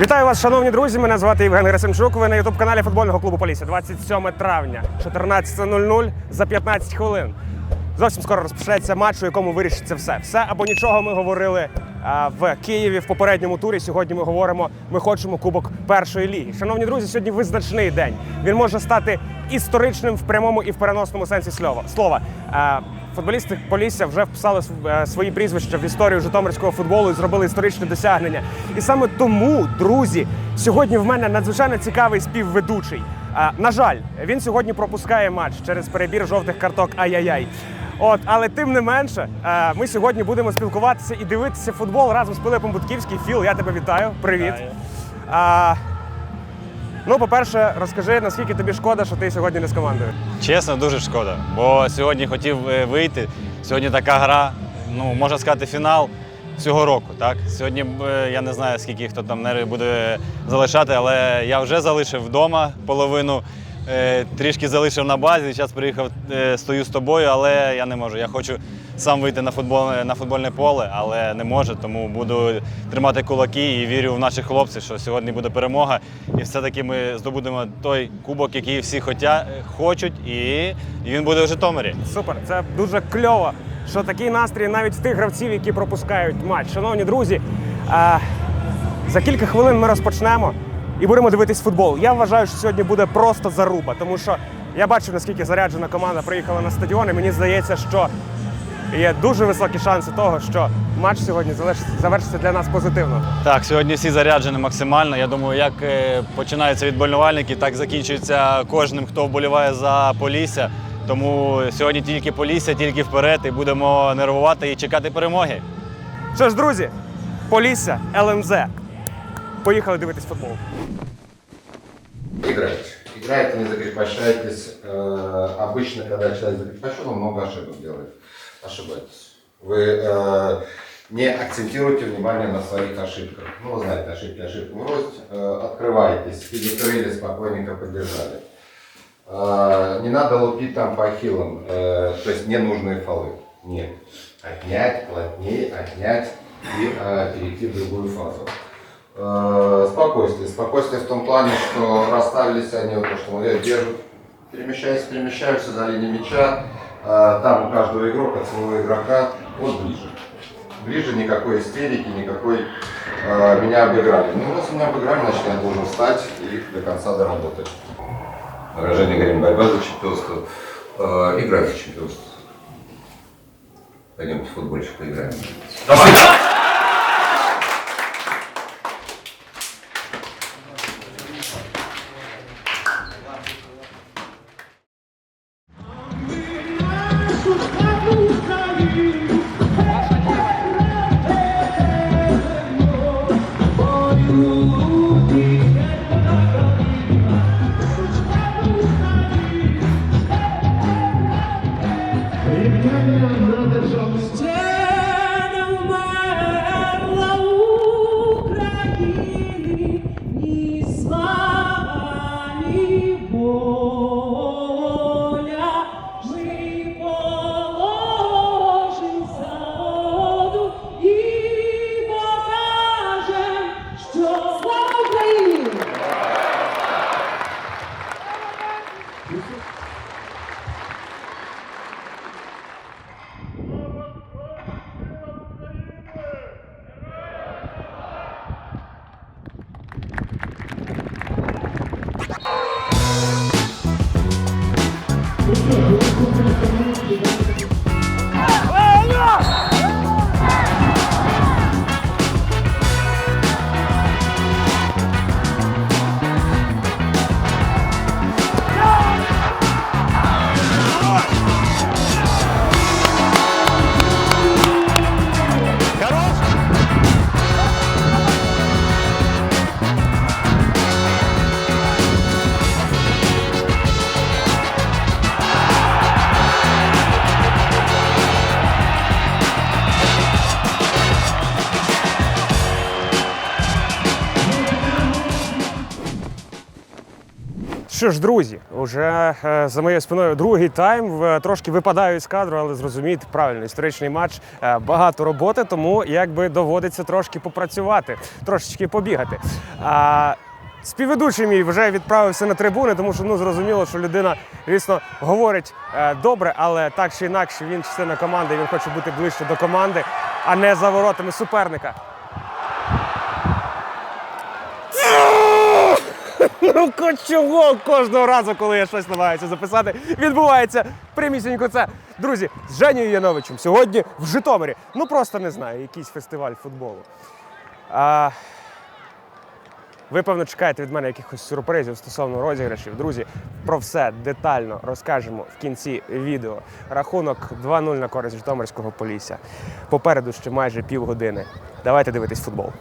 Вітаю вас, шановні друзі. Мене звати Євген Герасимчук. Ви на ютуб-каналі футбольного клубу Полісся. 27 травня, 14.00 за 15 хвилин. Зовсім скоро розпочнеться матч, у якому вирішиться все. Все або нічого ми говорили а, в Києві в попередньому турі. Сьогодні ми говоримо, ми хочемо кубок першої ліги. Шановні друзі, сьогодні визначний день. Він може стати історичним в прямому і в переносному сенсі слова. слова. Футболісти Полісся вже вписали е, свої прізвища в історію житомирського футболу і зробили історичне досягнення. І саме тому, друзі, сьогодні в мене надзвичайно цікавий співведучий. На жаль, він сьогодні пропускає матч через перебір жовтих карток. Ай-яй-яй. От, але тим не менше, е, ми сьогодні будемо спілкуватися і дивитися футбол разом з Пилипом Будківським. Філ, я тебе вітаю. Привіт. А, ну, по-перше, розкажи, наскільки тобі шкода, що ти сьогодні не з командою. Чесно, дуже шкода. Бо сьогодні хотів е, вийти. Сьогодні така гра, ну можна сказати, фінал цього року. Так? Сьогодні е, я не знаю, скільки хто там нерви буде залишати, але я вже залишив вдома половину. е, Трішки залишив на базі, зараз приїхав, стою з тобою, але я не можу. Я хочу сам вийти на футбольне, на футбольне поле, але не можу, тому буду тримати кулаки і вірю в наших хлопців, що сьогодні буде перемога. І все-таки ми здобудемо той кубок, який всі хотя, хочуть, і, він буде в Житомирі. Супер, це дуже кльово, що такий настрій навіть тих гравців, які пропускають матч. Шановні друзі, е, за кілька хвилин ми розпочнемо і будемо дивитись футбол. Я вважаю, що сьогодні буде просто заруба, тому що я бачу, наскільки заряджена команда приїхала на стадіон, і мені здається, що є дуже високі шанси того, що матч сьогодні завершиться для нас позитивно. Так, сьогодні всі заряджені максимально. Я думаю, як е, починаються від так закінчується кожним, хто вболіває за Полісся. Тому сьогодні тільки Полісся, тільки вперед, і будемо нервувати і чекати перемоги. Що ж, друзі, Полісся, ЛНЗ. Поїхали дивитись футбол. Играйте. Играйте, не закрепощайтесь. Э, обычно, когда человек закрепощен, он много ошибок делает. Ошибаетесь. Вы э, не акцентируйте внимание на своих ошибках. Ну, вы знаете, ошибки ошибку рост. Э, открывайтесь, перекрыли, спокойненько поддержали. Не надо лупить там по ахиллам, э, то есть ненужные фолы. Нет. Отнять, плотнее, отнять и перейти в другую фазу. Э, спокойствие. Спокойствие в том плане, что расставились они, вот то, что мы держат, перемещаются, перемещаются за линию мяча. Э, там у каждого игрока, от своего игрока, вот ближе. Ближе никакой истерики, никакой э, меня обыграли. Ну, раз меня обыграли, значит я должен встать и до конца доработать. Выражение говорим, борьба за чемпионство. Э, играть за чемпионство. Пойдемте в футбольчик поиграем. Що ж, друзі, уже е, за моєю спиною другий тайм. В- Трошки випадаю з кадру, але зрозумійте правильно, історичний матч, е, багато роботи, тому якби доводиться трошки попрацювати, трошечки побігати. А, Співведучий мій вже відправився на трибуни, тому що ну зрозуміло, що людина, звісно, говорить е, добре, але так чи інакше він частина команди, він хоче бути ближче до команди, а не за воротами суперника. Ну чого кожного разу, коли я щось намагаюся записати, відбувається прямісінько це. Друзі, з Женєю Яновичем сьогодні в Житомирі. Ну просто не знаю, якийсь фестиваль футболу. А, ви, певно, чекаєте від мене якихось сюрпризів стосовно розіграшів. Друзі, про все детально розкажемо в кінці відео. Рахунок 2-0 на користь Житомирського Полісся. Попереду ще майже півгодини. Давайте дивитись футбол.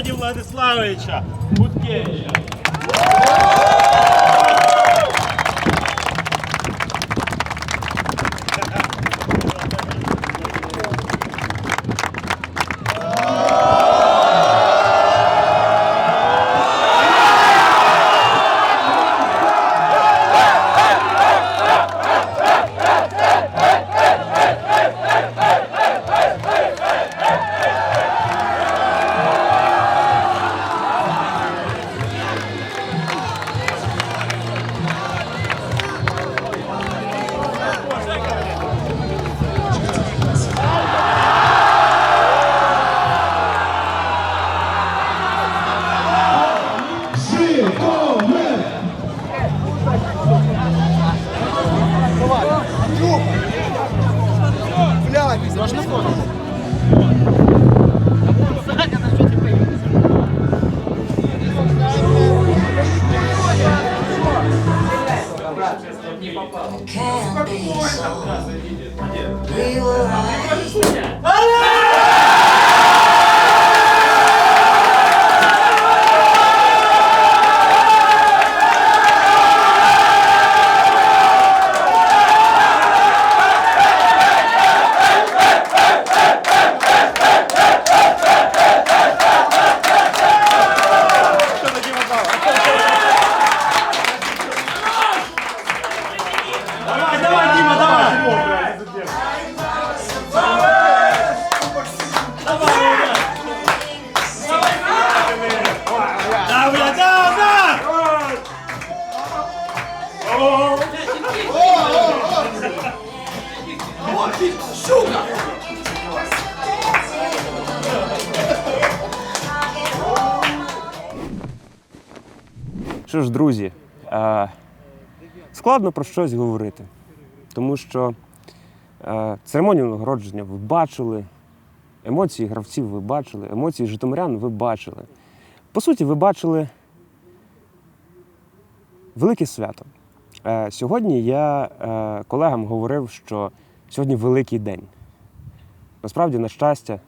Геннадія Владиславовича Буткевича. Можна фото? Ж, друзі, е, складно про щось говорити, тому що е, церемонію нагородження ви бачили, емоції гравців ви бачили, емоції житомирян ви бачили. По суті, ви бачили велике свято. Е, сьогодні я колегам говорив, що сьогодні великий день. Насправді, на щастя,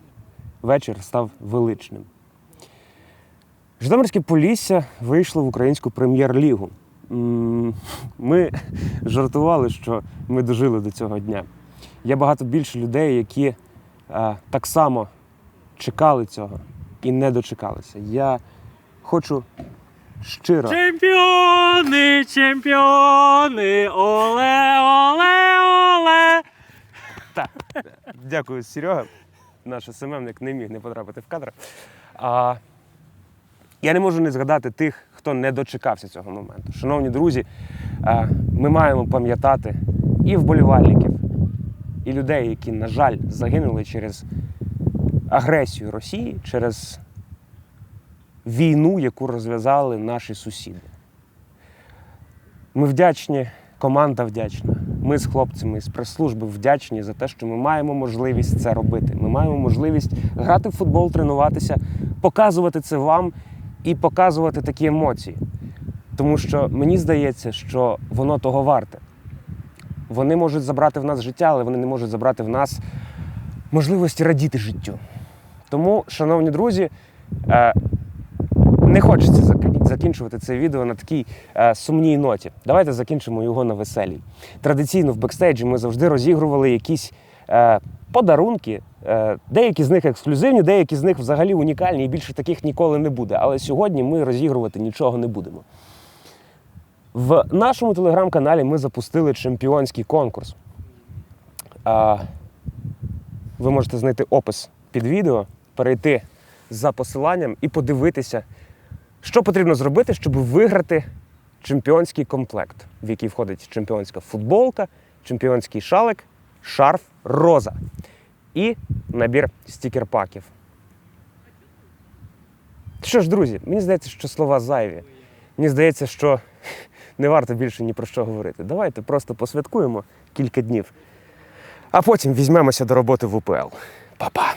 вечір став величним. Житомирське Полісся вийшло в українську прем'єр-лігу. Ми жартували, що ми дожили до цього дня. Є багато більше людей, які е, так само чекали цього і не дочекалися. Я хочу щиро. Чемпіони, чемпіони, оле, оле, оле! Так, Дякую, Серега. Наш СММник не міг не потрапити в кадр. А, я не можу не згадати тих, хто не дочекався цього моменту. Шановні друзі, ми маємо пам'ятати і вболівальників, і людей, які, на жаль, загинули через агресію Росії, через війну, яку розв'язали наші сусіди. Ми вдячні, команда вдячна. Ми з хлопцями з прес-служби вдячні за те, що ми маємо можливість це робити. Ми маємо можливість грати в футбол, тренуватися, показувати це вам і показувати такі емоції. Тому що мені здається, що воно того варте. Вони можуть забрати в нас життя, але вони не можуть забрати в нас можливості радіти життю. Тому, шановні друзі, е, не хочеться закінчувати це відео на такій е, сумній ноті. Давайте закінчимо його на веселій. Традиційно в бекстейджі ми завжди розігрували якісь подарунки. Е, деякі з них ексклюзивні, деякі з них взагалі унікальні, і більше таких ніколи не буде. Але сьогодні ми розігрувати нічого не будемо. В нашому телеграм-каналі ми запустили чемпіонський конкурс. Ви можете знайти опис під відео, перейти за посиланням і подивитися, що потрібно зробити, щоб виграти чемпіонський комплект, в який входить чемпіонська футболка, чемпіонський шалик, шарф, роза і набір стікер-паків. Що ж, друзі, мені здається, що слова зайві. Мені здається, що не варто більше ні про що говорити. Давайте просто посвяткуємо кілька днів, а потім візьмемося до роботи в УПЛ. Па-па!